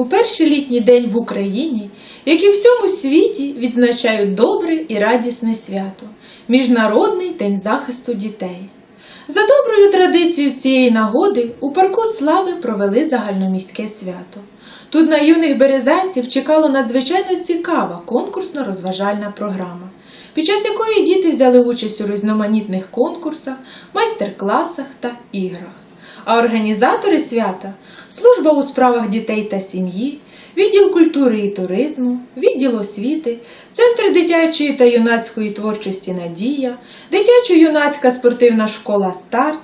У перший літній день в Україні, як і всьому світі, відзначають добре і радісне свято Міжнародний день захисту дітей. За доброю традицією з цієї нагоди у парку Слави провели загальноміське свято. Тут на юних березанців чекала надзвичайно цікава конкурсно-розважальна програма, під час якої діти взяли участь у різноманітних конкурсах, майстер-класах та іграх. А організатори свята служба у справах дітей та сім'ї, відділ культури і туризму, відділ освіти, Центр дитячої та юнацької творчості Надія, дитячо-юнацька спортивна школа Старт,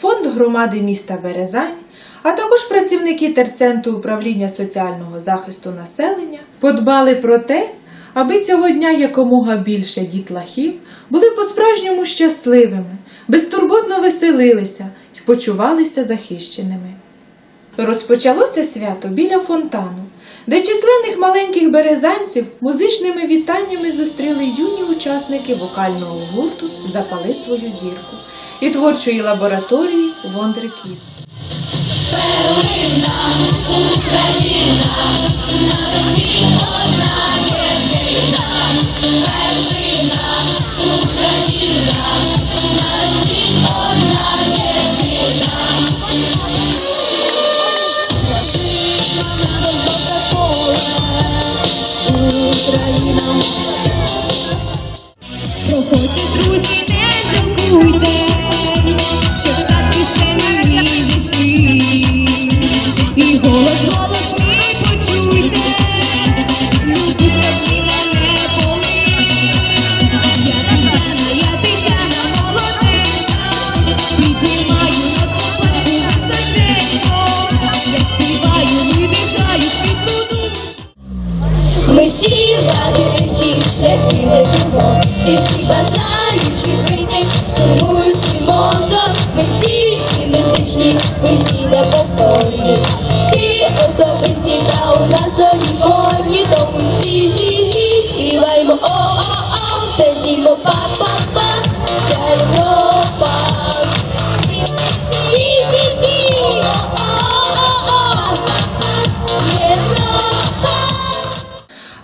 фонд громади міста Березань, а також працівники терцентру управління соціального захисту населення подбали про те, аби цього дня якомога більше дітлахів були по-справжньому щасливими, безтурботно веселилися почувалися захищеними. Розпочалося свято біля фонтану, де численних маленьких березанців музичними вітаннями зустріли юні учасники вокального гурту Запали свою зірку і творчої лабораторії Wonder Kids. Проходьте, друзі, не жалкуйте, щоб стати все на місці. І голос, голос мій почуйте, люди спокійно не боли. Я Тетяна, я Тетяна молоденька, піднімаю на поплатку височенько, я співаю, видихаю світлу душу. Ми всі вагеті шляхи ведемо, і всі бажаючи вийти, штурмують свій мозок. Ми всі генетичні, ми всі неповторні, всі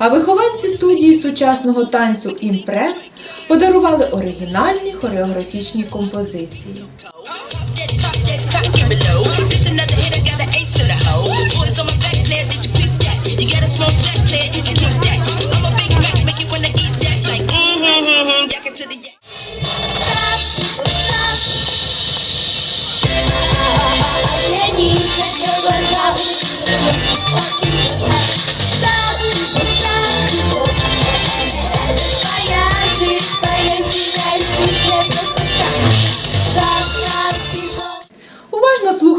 А вихованці студії сучасного танцю Імпрес подарували оригінальні хореографічні композиції.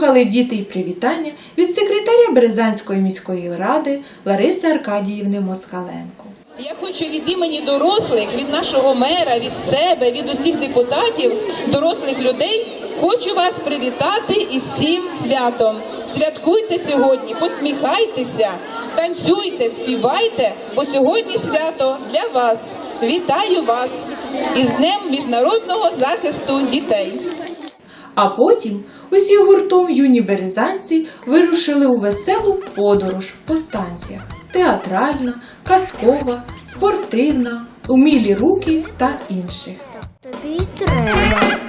Слухали діти й привітання від секретаря Березанської міської ради Лариси Аркадіївни Москаленко. Я хочу від імені дорослих, від нашого мера, від себе, від усіх депутатів, дорослих людей, хочу вас привітати із цим святом. Святкуйте сьогодні, посміхайтеся, танцюйте, співайте, бо сьогодні свято для вас. Вітаю вас із Днем міжнародного захисту дітей. А потім усі гуртом юні березанці вирушили у веселу подорож по станціях: театральна, казкова, спортивна, умілі руки та інших. Тобі треба.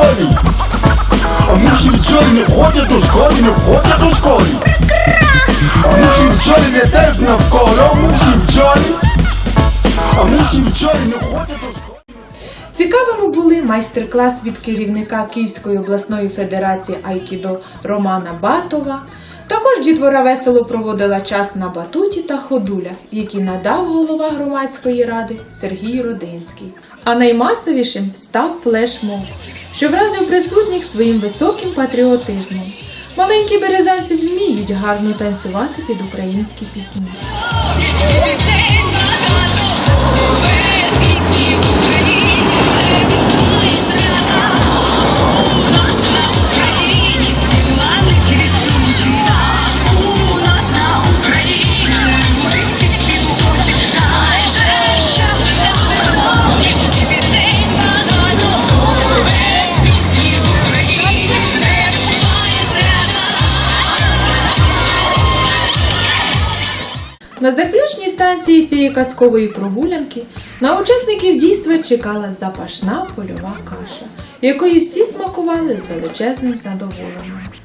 Бджолі. А мухи бджолі не входять у школі, не входять у школі. А мухи бджолі літають навколо, мухи бджолі. А мухи бджолі не входять у школі. Цікавими були майстер-клас від керівника Київської обласної федерації Айкідо Романа Батова. Також дітвора весело проводила час на батуті та ходулях, які надав голова громадської ради Сергій Родинський. А наймасовішим став флешмоб, що вразив присутніх своїм високим патріотизмом. Маленькі березанці вміють гарно танцювати під українські пісні. На заключній станції цієї казкової прогулянки на учасників дійства чекала запашна польова каша, якої всі смакували з величезним задоволенням.